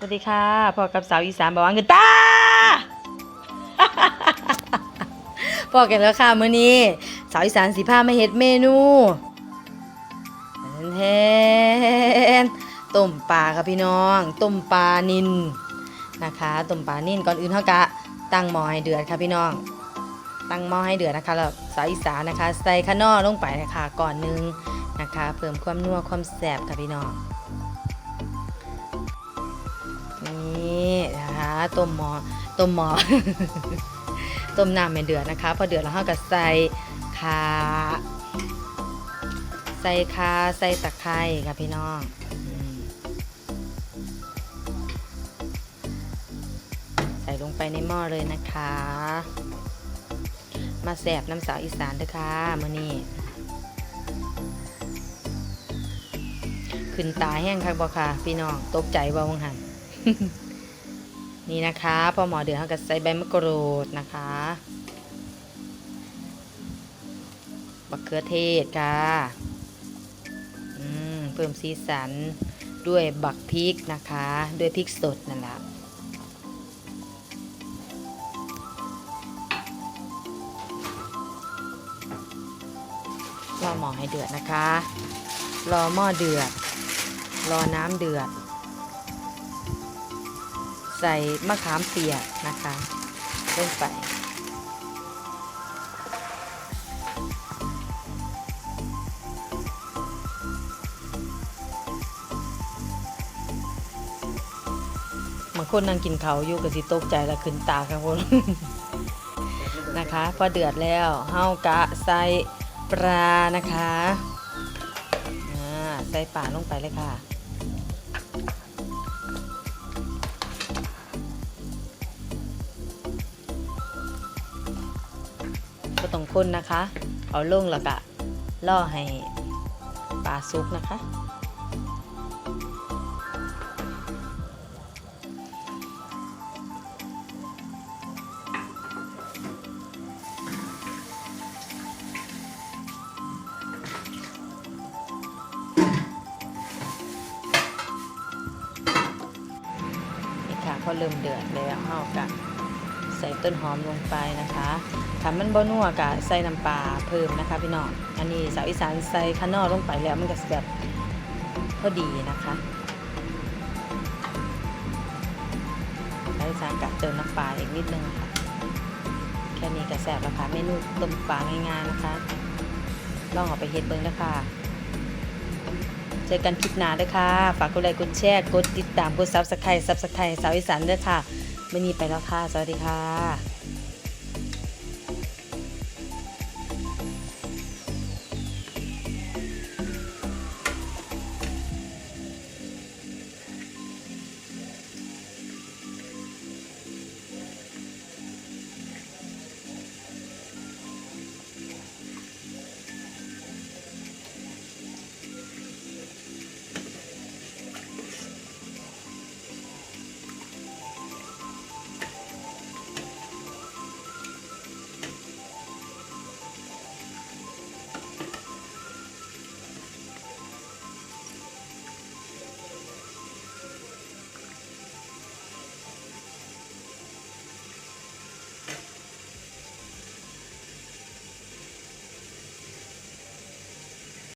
สวัสดีค่ะพ่อกับสาวอีสานบอกว่าเงินตาพอกันแล้วค่ะมื้อนี้ สาวอีสานสีผ้ามาเฮ็ดเมนูแทนต้มปลาค่ะพี่น้องต้มปลานินนะคะต้มปลานินก่อนอื่นเฮากะตั้งหม้อให้เดือดค่ะพี่น้อง ตั้งหม้อให้เดือดนะคะแล้วสาวอีสานนะคะ ใส่ข้าวนอลงไปนะคะก่อนหนึงนะคะ เพิ่มความนัวความแซ่บค่ะพี่น้อง ต้มหมอต้มหมอต้มน้ำให้เดือดนะคะ พอเดือดแล้วเราก็ใส่ขาใส่ขาใส่ตะไคร้ค่ะพี่น้องใส่ลงไปในหม้อเลยนะคะ มาแสบน้ำสาวอีสานด้วยค่ะมื้อนี้ขึ้นตาแห้งคักบ่ค่ะ พี่น้องตกใจบ่วังหัน นี่นะคะพอหมอเดือดเขาก็ใส่ใบมะกรูดนะคะบักเขือเทศค่ะเพิ่มสีสันด้วยบักพริกนะคะ ด้วยพริกสดนั่นแหละรอหมอให้เดือดนะคะ รอหม้อเดือด รอน้ำเดือด ใส่มะขามเปียกนะคะลงไปบางคนนั่งกินเขาอยู่กับสิตกใจแล้วขึ้นตาครับคนนะคะ พอเดือดแล้วเฮากะใส่ปลานะคะใส่ปลาลงไปเลยค่ะ ก็ต้องคนนะคะ เอาลงแล้วก็ล่อให้ปลาซุกนะคะ นี่ค่ะพอเริ่มเดือดแล้วเอากะ ใส่ต้นหอมลงไปนะคะถ้ามันบ่นัวกะใส่น้ำปลาเพิ่มนะคะพี่น้อง อันนี้สาวอีสานใส่ขานอลงไปแล้วมันก็แบบพอดีนะคะสาวอีสานกะเติมน้ำปลาอีกนิดนึงค่ะ แค่นี้ก็แซ่บแล้วค่ะเมนูต้มปลาง่ายๆนะคะ ลองเอาไปเฮ็ดเบิ่งนะคะเจอกันคลิปหน้าด้วยค่ะ ฝากกดไลค์ กดแชร์ กดติดตาม กดซับสไครต์ซับสไครต์สาวอีสานด้วยค่ะ ไม่มีไปแล้วค่ะ สวัสดีค่ะ